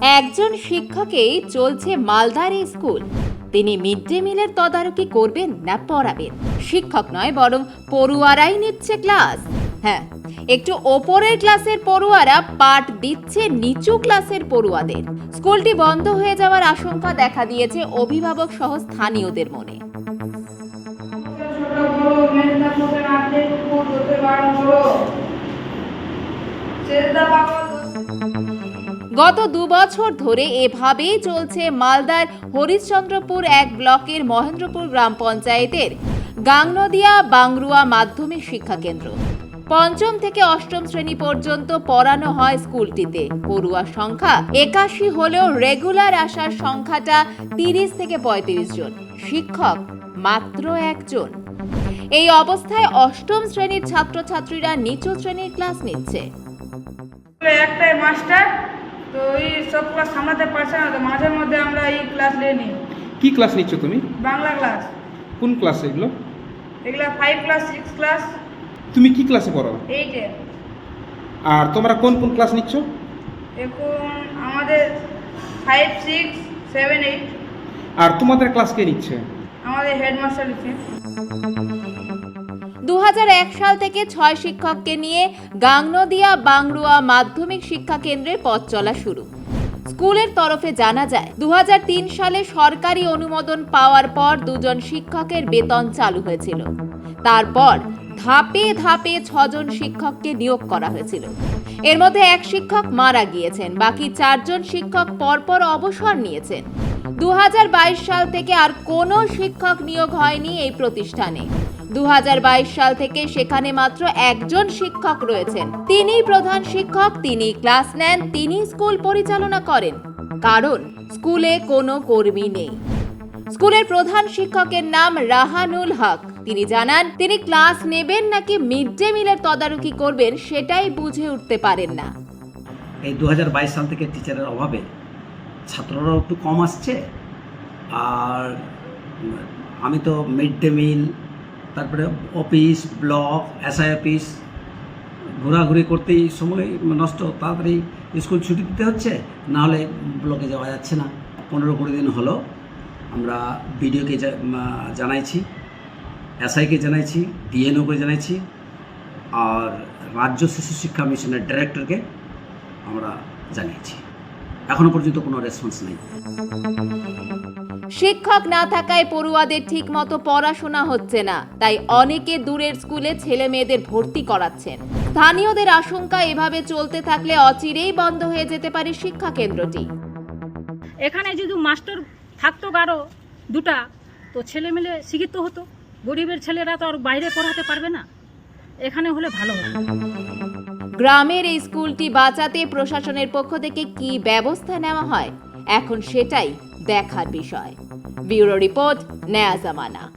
একজন শিক্ষকেই চলছে মালদার স্কুল। তিনি মিড ডে মিলের তদারকি করবেন না পড়াবেন। শিক্ষক নয়, বরং পড়ুয়ারাই নিচ্ছে ক্লাস। হ্যাঁ একটু ওপরের ক্লাসের পড়ুয়ারা পাঠ দিচ্ছে নিচু ক্লাসের পড়ুয়াদের। স্কুলটি বন্ধ হয়ে যাওয়ার আশঙ্কা দেখা দিয়েছে অভিভাবক সহ স্থানীয়দের মনে। গত দু বছর ধরে এভাবেই চলছে মালদার হরিশ্চন্দ্রপুর এক ব্লকের মহেন্দ্রপুর গ্রাম পঞ্চায়েতের গাংনদিয়া বাংরুয়া মাধ্যমিক শিক্ষা কেন্দ্র। পঞ্চম থেকে অষ্টম শ্রেণি পর্যন্ত পড়ানো হয় স্কুলটিতে। পড়ুয়ার সংখ্যা একাশি হলেও রেগুলার আসার সংখ্যাটা তিরিশ থেকে পঁয়ত্রিশ জন। শিক্ষক মাত্র একজন। এই অবস্থায় অষ্টম শ্রেণির ছাত্রছাত্রীরা নিচু শ্রেণির ক্লাস নিচ্ছে। একটাই মাস্টার তো এই সব ক্লাস সামলাতে পারছে না তো মাঝে মধ্যে আমরা এই ক্লাস নিয়ে নিই। কি ক্লাস নিচ্ছ তুমি? বাংলা ক্লাস কোন ক্লাস এগুলো? এগুলা ফাইভ ক্লাস সিক্স ক্লাস তুমি কি ক্লাসে পড়ো? এইটে। আর তোমরা কোন কোন ক্লাস নিচ্ছ? এখন আমাদের ফাইভ সিক্স সেভেন এইট আর তোমাদের ক্লাস কে নিচ্ছে? আমাদের হেডমাস্টার লিখছে দু হাজার এক সাল থেকে ছয় শিক্ষককে নিয়ে গাংনদিয়া বাংরুয়া মাধ্যমিক শিক্ষা কেন্দ্রের পথ চলা শুরু। স্কুলের তরফে জানা যায় দু সালে সরকারি অনুমোদন পাওয়ার পর দুজন শিক্ষকের বেতন চালু হয়েছিল। তারপর ধাপে ধাপে ছজন শিক্ষককে নিয়োগ করা হয়েছিল। এর মধ্যে এক শিক্ষক মারা গিয়েছেন, বাকি চারজন শিক্ষক পরপর অবসর নিয়েছেন। দু হাজার বাইশ সাল থেকে আর কোনো শিক্ষক নিয়োগ হয়নি এই প্রতিষ্ঠানে। দু হাজার বাইশ সাল থেকে সেখানে মাত্র একজন শিক্ষক রয়েছেন। তিনি প্রধান শিক্ষক তিনি ক্লাস নেন তিনি স্কুল পরিচালনা করেন। কারণ, স্কুলে কোনো কর্মী নেই। স্কুলের প্রধান শিক্ষকের নাম রাহানুল হক। তিনি জানান, তিনি ক্লাস নেবেন নাকি মিড ডে মিলের তদারকি করবেন সেটাই বুঝে উঠতে পারেন না। এই দু সাল থেকে টিচারের অভাবে ছাত্ররাও একটু কম আসছে। আর আমি তো মিড ডে মিল তারপরে অফিস ব্লক এসআই অফিস ঘোরাঘুরি করতেই সময় নষ্ট, তাড়াতাড়ি স্কুল ছুটি দিতে হচ্ছে নাহলে ব্লকে যাওয়া যাচ্ছে না। পনেরো কুড়ি দিন হলো, আমরা বিডিওকে জানাইছি এসআইকে জানাইছি ডিএনওকে জানাইছি, আর রাজ্য শিশু শিক্ষা মিশনের ডিরেক্টরকে আমরা জানিয়েছি। এখনও পর্যন্ত কোনো রেসপন্স নেই। শিক্ষক না থাকায় পড়ুয়াদের ঠিক মতো পড়াশোনা হচ্ছে না তাই অনেকে দূরের স্কুলে ছেলে মেয়েদের ভর্তি করাচ্ছেন। স্থানীয়দের আশঙ্কা এভাবে চলতে থাকলে অচিরেই বন্ধ হয়ে যেতে পারে শিক্ষা কেন্দ্রটি। এখানে যদি মাস্টার থাকতো কারও দুটা তো ছেলে মেলে শিক্ষিত হতো। গরিবের ছেলেরা তো আর বাইরে পড়াতে পারবে না। এখানে হলে ভালো গ্রামের এই স্কুলটি বাঁচাতে প্রশাসনের পক্ষ থেকে কি ব্যবস্থা নেওয়া হয়? এখন সেটাই দেখার বিষয়। ব্যুরো রিপোর্ট নেয়া জামানা।